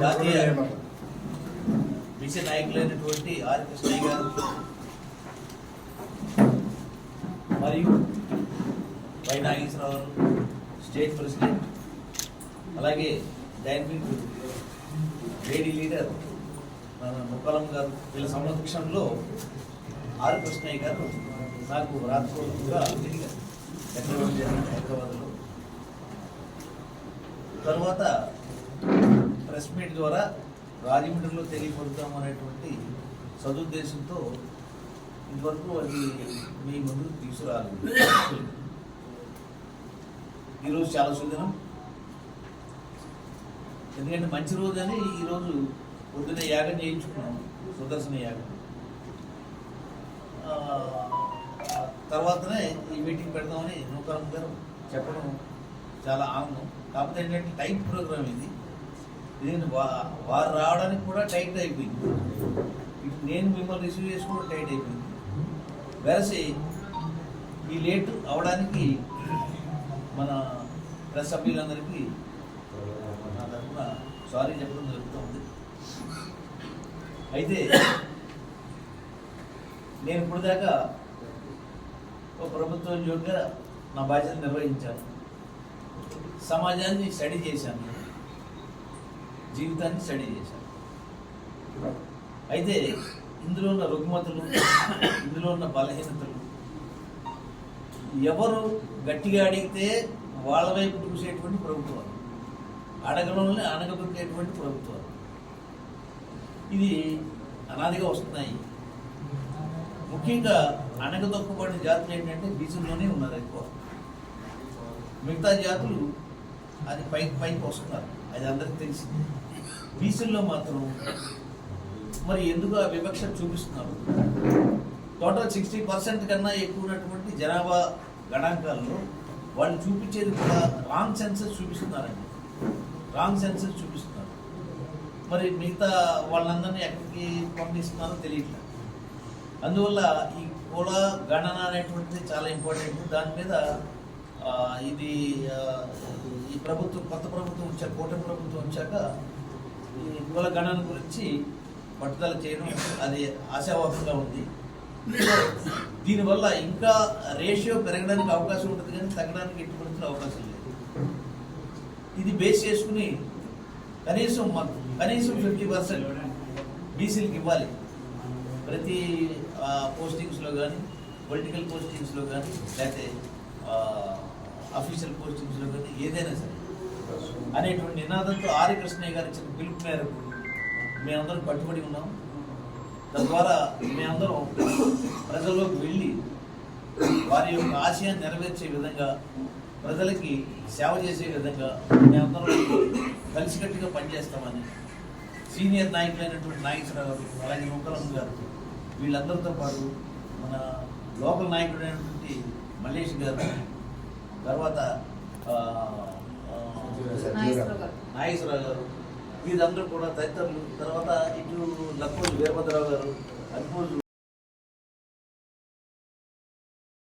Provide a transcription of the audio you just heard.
జాతీయ? BC నాయకులైనటువంటి are Krishnaiah గారు. మరియు వై నాగేశ్వరరావు స్టేట్ ప్రెసిడెంట్. అలాగే డైనమిక్ లేడీ లీడర్ మన ముక్కలం గారు. వీళ్ళ సమక్షంలో ఆర్ కృష్ణయ్య గారు నాకు రాత్రిగా హైదరాబాద్లో. తర్వాత ప్రెస్ మీట్ ద్వారా రాజమండ్రిలో తెలియపడతాం అనేటువంటి సదుద్దేశంతో ఇంతవరకు అది మీ ముందుకు తీసుకురాలేదు. ఈరోజు చాలా సుదినం. ఎందుకంటే మంచి రోజు అని ఈరోజు పొద్దున యాగం చేయించుకున్నాం సుదర్శన యాగం. తర్వాతనే ఈ మీటింగ్ పెడదామని నూకరం గారు చెప్పడం చాలా ఆనందం. కాకపోతే ఏంటంటే టైట్ ప్రోగ్రామ్ ఇది. దీన్ని వా- వారు రావడానికి కూడా టైట్ అయిపోయింది. ఇటు నేను మిమ్మల్ని రిసీవ్ చేసుకోవడం టైట్ అయిపోయింది. వెరసి ఈ లేట్ అవడానికి మన ప్రెస్ సభ్యులందరికీ నా తరఫున సారీ చెప్పడం జరుగుతుంది. అయితే నేను ఇప్పుడు దాకా ఒక ప్రభుత్వ ఉద్యోగిగా నా బాధ్యత నిర్వహించాను. సమాజాన్ని స్టడీ చేశాను. జీవితాన్ని స్టడీ చేశాను. అయితే ఇందులో ఉన్న రుగ్మతులు ఇందులో ఉన్న బలహీనతలు ఎవరు గట్టిగా అడిగితే వాళ్ళ వైపు చూసేటువంటి ప్రభుత్వాలు అడగడంలో అనగదొక్కేటువంటి ప్రభుత్వాలు. ఇది అనాదిగా వస్తున్నాయి. ముఖ్యంగా అణగదొక్కబడిన జాతులు ఏంటంటే బీసీలోనే ఉన్నారు ఎక్కువ. మిగతా జాతులు అది పైకి పైకి వస్తున్నారు. అది అందరికి తెలిసింది బీసీల్లో మాత్రం మరి ఎందుకు ఆ వివక్ష చూపిస్తున్నారు? టోటల్ సిక్స్టీ పర్సెంట్ కన్నా ఎక్కువ ఉన్నటువంటి జనాభా గణాంకాల్లో వాళ్ళు చూపించేది కూడా రాంగ్ సెన్సెస్ చూపిస్తున్నారండి. రాంగ్ సెన్సెస్ చూపిస్తున్నారు. మరి మిగతా వాళ్ళందరినీ ఎక్కడికి పంపిస్తున్నారో తెలియట్లేదు. అందువల్ల ఈ కుల గణన అనేటువంటిది చాలా ఇంపార్టెంట్ దాని మీద ఇది ఈ ప్రభుత్వం కొత్త ప్రభుత్వం వచ్చాక కూటమి ప్రభుత్వం వచ్చాక ఈ కుల గణన గురించి పట్టుదల చేయడం అది ఆశావాహంగా ఉంది. దీనివల్ల ఇంకా రేషియో పెరగడానికి అవకాశం ఉంటుంది కానీ తగ్గడానికి ఎట్టి అవకాశం లేదు. ఇది బేస్ చేసుకుని కనీసం కనీసం ఫిఫ్టీ పర్సెంట్ బీసీలకు ఇవ్వాలి. ప్రతి పోస్టింగ్స్లో కానీ పొలిటికల్ పోస్టింగ్స్లో కానీ లేకపోతే అఫీషియల్ పోస్టింగ్స్లో కానీ ఏదైనా సరే. అనేటువంటి నినాదంతో ఆర్య కృష్ణయ్య గారు ఇచ్చిన పిలుపు మేరకు మేమందరం కట్టుబడి ఉన్నాం. తద్వారా మేమందరం ప్రజల్లోకి వెళ్ళి వారి యొక్క ఆశయాన్ని నెరవేర్చే విధంగా ప్రజలకి సేవ చేసే విధంగా మేమందరం కలిసికట్టుగా పనిచేస్తామని సీనియర్ నాయకులైనటువంటి నాగేశ్వరరావు గారు అలాగే నూకరం గారు వీళ్ళందరితో పాటు మన లోకల్ నాయకుడైనటువంటి మల్లేష్ గారు. తర్వాత. నాగేశ్వరరావు గారు. వీరందరూ కూడా తదితరులు. తర్వాత ఇటు లక్కోజు వీరభద్రరావు గారు అన్పోజు